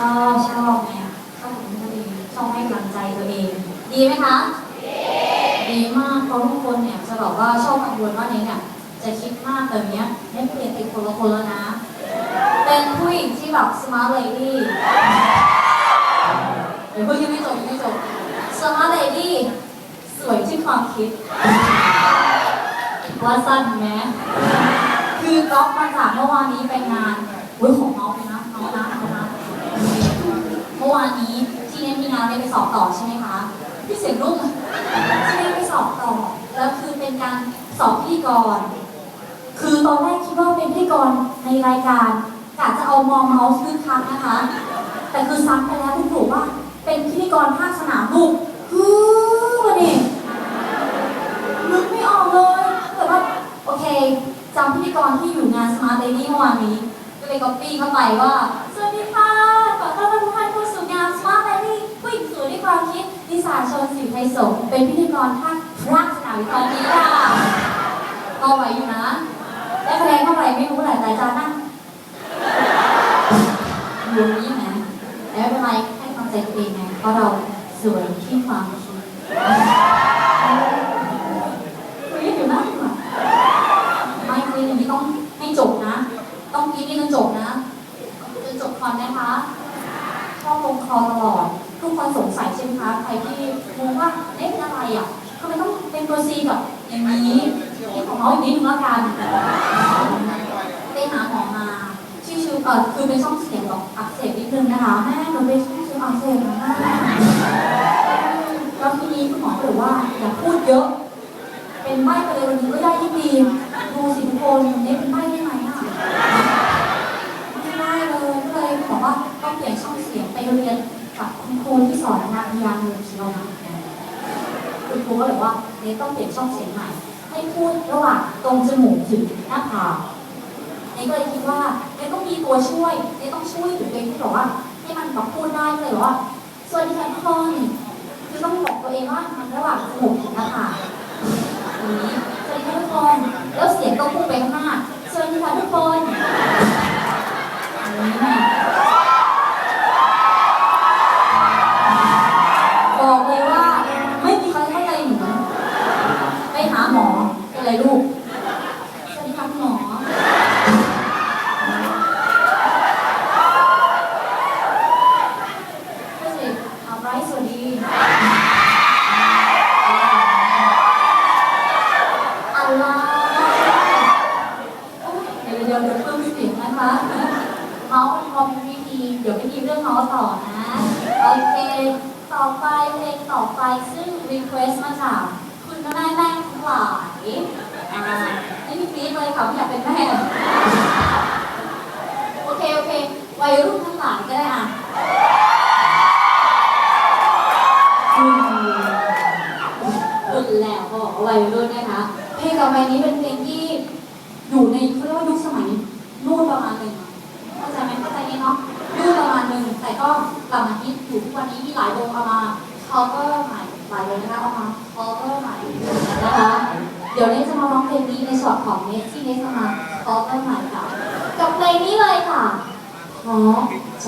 ก็ชอบไงชอบของตัวเองชอบให้กำลังใจตัวเอง ดีไหมคะดีมากเพราะทุกคนเนี่ยจะบอกว่าชอบกังวลว่าเนยเนี่ยจะคิดมากแบบเนี้ยได้เปลี่ยนเป็นคนละคนแล้วนะ เป็นผู้หญิงที่แบบ smart lady เดี๋ยวเพิ่งยังไม่จบยังไม่จบ smart lady สวยที่ความคิดว่าสั้นไหมคือก๊อฟมาจากเมื่อวานนี้ไปงานอุ้ยของน้องไปนะ สอบต่อใช่ไหมคะพี่เสียงรุ่งที่เน้ไปสอบต่อแล้วคือเป็นการสอบพิธีกร คือตอนแรกคิดว่าเป็นพิธีกรในรายการกะจะเอามอเมาส์ขึ้นคักนะคะ แต่คือซ้ำไปแล้วคุณถูกว่าเป็นพิธีกรภาคสนามลูกฮือวันนี้นึกไม่ออกเลยแต่ว่าโอเคจำพิธีกรที่อยู่งาน Smart Lady เมื่อวานนี้ก็เลยก๊อปปี้เข้าไปว่า ผู้หญิงสวยด้วยความคิดนิสาชนสิวไทยสงเป็นพิธีกรท่านพระสนามวิเคราะห์นี้ค่ะก็ไหวอยู่นะ ได้คะแนนเท่าไหร่ไม่รู้แหละแต่จานั่งอยู่นี่นะแล้วเป็นไรให้ความใจตัวเองไงเพราะเราสวยที่ความคิดคุยอยู่นะไม่คุยอย่างนี้ต้องให้จบนะ ต้องกินนี่จนจบนะจนจบคอนนะคะชอบลง คอตลอด ทุกคนสงสัยใช่ไหมคะใครที่งงว่าเอ๊ะอะไรอะทำไมต้องเป็นตัวซีกับอย่างนี้ที่ของน้องอีกนิดนึงแล้วกันไปหาหมอมาชื่อชื่อเออคือเป็นช่องเสียงแบบอักเสบนิดนึงนะคะแม่หนูเป็นช่องเสียงอักเสบนะแม่แล้วทีนี้คุณหมอก็เลยว่าอย่าพูดเยอะ เป็นใบ้ไปเลยวันนี้ก็ได้ยิ่งดีดูสิทุกคนเนี่ยเป็นใบ้ได้ไหมอะไม่ได้เลยก็เลยบอกว่าต้องเปลี่ยนช่องเสียง ไปเรียนกับคุณครูที่สอนนางพยางค์เชียวนะคุณครูก็เลยว่าเนี่ยต้องเปลี่ยนช่องเสียงใหม่ ให้พูดระหว่างตรงจมูกถึงหน้าผากเนี่ยก็เลยคิดว่าเนี่ยต้องมีตัวช่วยเนี่ยต้องช่วยถึงตัวเองที่บอกว่าให้มันแบบพูดได้เลยว่าส่วัสดีค่ะทุกคนคือต้องบอกตัวเองว่ามันระหว่างจมูกถึงหน้าผาก เป็นไรลูกสวัสดีค่ะคุณหมอก็สิเอาไว้สวัสดีอะไรเดี๋ยวเดี๋ยวเดี๋ยวเพิ่มเสียงนะคะเมาส์พอมีวิธีเดี๋ยวไม่มีเรื่องเมาส์ต่อนะ โอเค ต่อไปเพลงต่อไปซึ่ง request มาจาก คุณแม่แม่ทั้งหลายอ่าไม่มีฟีดเลยค่ะไม่อยากเป็นแม่ โอเค โอเค วัยรุ่นทั้งหลายก็ได้อะรุ่นแล้วก็บอกว่าวัยรุ่นนะคะ เพลงต่อไปนี้เป็นเพลงที่อยู่ในเขาเรียกว่ายุคสมัยนู่นประมาณหนึ่งเข้าใจไหมเข้าใจไหมเนาะนู่นประมาณหนึ่งแต่ก็กลับมาฮิตอยู่ทุกวันนี้มีหลายวงเอามา cover ใหม่หลายวงนะคะเอามา cover นะคะ เดี๋ยวเนสจะมาร้องเพลงนี้ในส่วนของเนสที่เนสจะมา cover ใหม่ค่ะ กับเพลงนี้เลยค่ะขอใจ